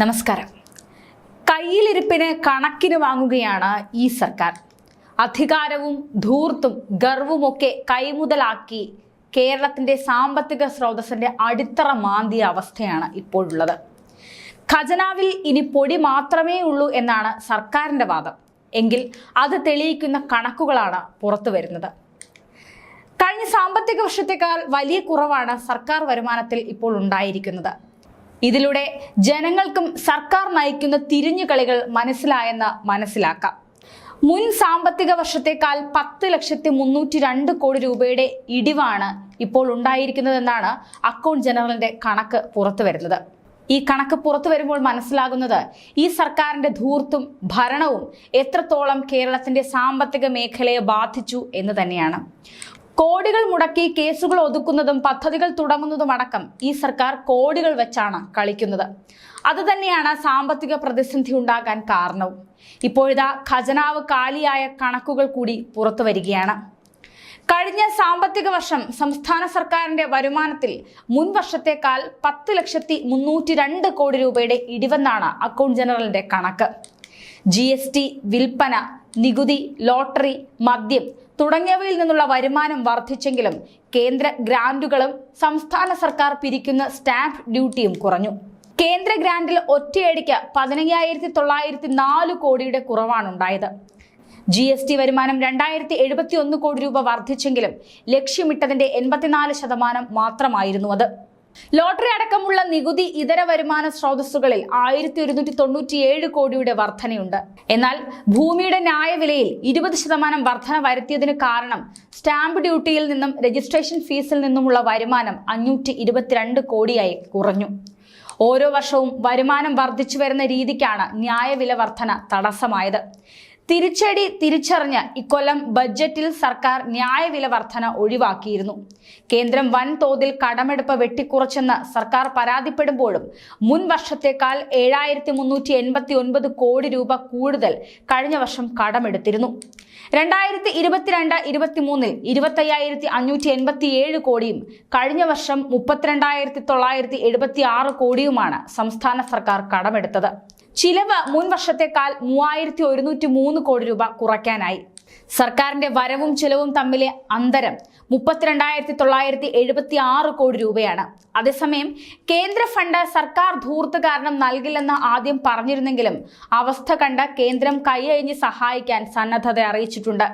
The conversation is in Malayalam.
നമസ്കാരം. കയ്യിലിരിപ്പിന് കണക്കിന് വാങ്ങുകയാണ് ഈ സർക്കാർ. അധികാരവും ധൂർത്തും ഗർവുമൊക്കെ കൈമുതലാക്കി കേരളത്തിന്റെ സാമ്പത്തിക സ്രോതസ്സിന്റെ അടിത്തറ മാന്തിയ അവസ്ഥയാണ് ഇപ്പോഴുള്ളത്. ഖജനാവിൽ ഇനി പൊടി മാത്രമേ ഉള്ളൂ എന്നാണ് സർക്കാരിന്റെ വാദം. എങ്കിൽ അത് തെളിയിക്കുന്ന കണക്കുകളാണ് പുറത്തു വരുന്നത്. കഴിഞ്ഞ സാമ്പത്തിക വർഷത്തേക്കാൾ വലിയ കുറവാണ് സർക്കാർ വരുമാനത്തിൽ ഇപ്പോൾ ഉണ്ടായിരിക്കുന്നത്. ഇതിലൂടെ ജനങ്ങൾക്കും സർക്കാർ നയിക്കുന്ന തിരിഞ്ഞുകളികൾ മനസ്സിലായെന്ന് മനസ്സിലാക്കാം. മുൻ സാമ്പത്തിക വർഷത്തേക്കാൾ പത്ത് ലക്ഷത്തി മുന്നൂറ്റി രണ്ട് കോടി രൂപയുടെ ഇടിവാണ് ഇപ്പോൾ ഉണ്ടായിരിക്കുന്നതെന്നാണ് അക്കൗണ്ട് ജനറലിന്റെ കണക്ക് പുറത്തു വരുന്നത്. ഈ കണക്ക് പുറത്തു വരുമ്പോൾ മനസ്സിലാകുന്നത് ഈ സർക്കാരിന്റെ ധൂർത്തും ഭരണവും എത്രത്തോളം കേരളത്തിന്റെ സാമ്പത്തിക മേഖലയെ ബാധിച്ചു എന്ന് തന്നെയാണ്. കോടികൾ മുടക്കി കേസുകൾ ഒതുക്കുന്നതും പദ്ധതികൾ തുടങ്ങുന്നതും അടക്കം ഈ സർക്കാർ കോടികൾ വെച്ചാണ് കളിക്കുന്നത്. അതുതന്നെയാണ് സാമ്പത്തിക പ്രതിസന്ധി ഉണ്ടാകാൻ കാരണവും. ഇപ്പോഴിതാ ഖജനാവ് കാലിയായ കണക്കുകൾ കൂടി പുറത്തു വരികയാണ്. കഴിഞ്ഞ സാമ്പത്തിക വർഷം സംസ്ഥാന സർക്കാരിന്റെ വരുമാനത്തിൽ മുൻ വർഷത്തേക്കാൾ പത്ത് ലക്ഷത്തി മുന്നൂറ്റി രണ്ട് കോടി രൂപയുടെ ഇടിവെന്നാണ് അക്കൗണ്ട് ജനറലിന്റെ കണക്ക്. ജി എസ് ടി വിൽപ്പന നികുതി ലോട്ടറി മദ്യം തുടങ്ങിയവയിൽ നിന്നുള്ള വരുമാനം വർദ്ധിച്ചെങ്കിലും കേന്ദ്ര ഗ്രാന്റുകളും സംസ്ഥാന സർക്കാർ പിരിക്കുന്ന സ്റ്റാമ്പ് ഡ്യൂട്ടിയും കുറഞ്ഞു. കേന്ദ്ര ഗ്രാന്റിൽ ഒറ്റയടിക്ക് പതിനയ്യായിരത്തി തൊള്ളായിരത്തി നാല് കോടിയുടെ കുറവാണ് ഉണ്ടായത്. ജി എസ് ടി വരുമാനം രണ്ടായിരത്തി എഴുപത്തി ഒന്ന് കോടി രൂപ വർദ്ധിച്ചെങ്കിലും ലക്ഷ്യമിട്ടതിന്റെ എൺപത്തിനാല് ശതമാനം മാത്രമായിരുന്നു അത്. ലോട്ടറി അടക്കമുള്ള നികുതി ഇതര വരുമാന സ്രോതസ്സുകളിൽ ആയിരത്തി ഒരുന്നൂറ്റി തൊണ്ണൂറ്റിയേഴ് കോടിയുടെ വർധനയുണ്ട്. എന്നാൽ ഭൂമിയുടെ ന്യായവിലയിൽ ഇരുപത് ശതമാനം വർധന വരുത്തിയതിന് കാരണം സ്റ്റാമ്പ് ഡ്യൂട്ടിയിൽ നിന്നും രജിസ്ട്രേഷൻ ഫീസിൽ നിന്നുമുള്ള വരുമാനം അഞ്ഞൂറ്റി ഇരുപത്തിരണ്ട് കോടിയായി കുറഞ്ഞു. ഓരോ വർഷവും വരുമാനം വർദ്ധിച്ചു വരുന്ന രീതിക്കാണ് ന്യായവില വർധന തടസ്സമായത്. തിരിച്ചടി തിരിച്ചറിഞ്ഞ് ഇക്കൊല്ലം ബഡ്ജറ്റിൽ സർക്കാർ ന്യായവില വർധന ഒഴിവാക്കിയിരുന്നു. കേന്ദ്രം വൻതോതിൽ കടമെടുപ്പ് വെട്ടിക്കുറച്ചെന്ന് സർക്കാർ പരാതിപ്പെടുമ്പോഴും മുൻ വർഷത്തേക്കാൾ ഏഴായിരത്തി മുന്നൂറ്റി എൺപത്തി ഒൻപത് കോടി രൂപ കൂടുതൽ കഴിഞ്ഞ വർഷം കടമെടുത്തിരുന്നു. രണ്ടായിരത്തി ഇരുപത്തിരണ്ട് ഇരുപത്തിമൂന്നിൽ ഇരുപത്തയ്യായിരത്തി അഞ്ഞൂറ്റി എൺപത്തി ഏഴ് കോടിയും കഴിഞ്ഞ വർഷം മുപ്പത്തിരണ്ടായിരത്തി തൊള്ളായിരത്തി എഴുപത്തി ആറ് കോടിയുമാണ് സംസ്ഥാന സർക്കാർ കടമെടുത്തത്. ചിലവ് മുൻ വർഷത്തെക്കാൾ മൂവായിരത്തി ഒരുന്നൂറ്റി മൂന്ന് കോടി രൂപ കുറയ്ക്കാനായി. സർക്കാരിന്റെ വരവും ചിലവും തമ്മിലെ അന്തരം മുപ്പത്തിരണ്ടായിരത്തി തൊള്ളായിരത്തി എഴുപത്തി ആറ് കോടി രൂപയാണ്. അതേസമയം കേന്ദ്ര ഫണ്ട് സർക്കാർ ധൂർത്ത് കാരണം നൽകില്ലെന്ന് ആദ്യം പറഞ്ഞിരുന്നെങ്കിലും അവസ്ഥ കണ്ട കേന്ദ്രം കൈയഴിഞ്ഞ് സഹായിക്കാൻ സന്നദ്ധത അറിയിച്ചിട്ടുണ്ട്.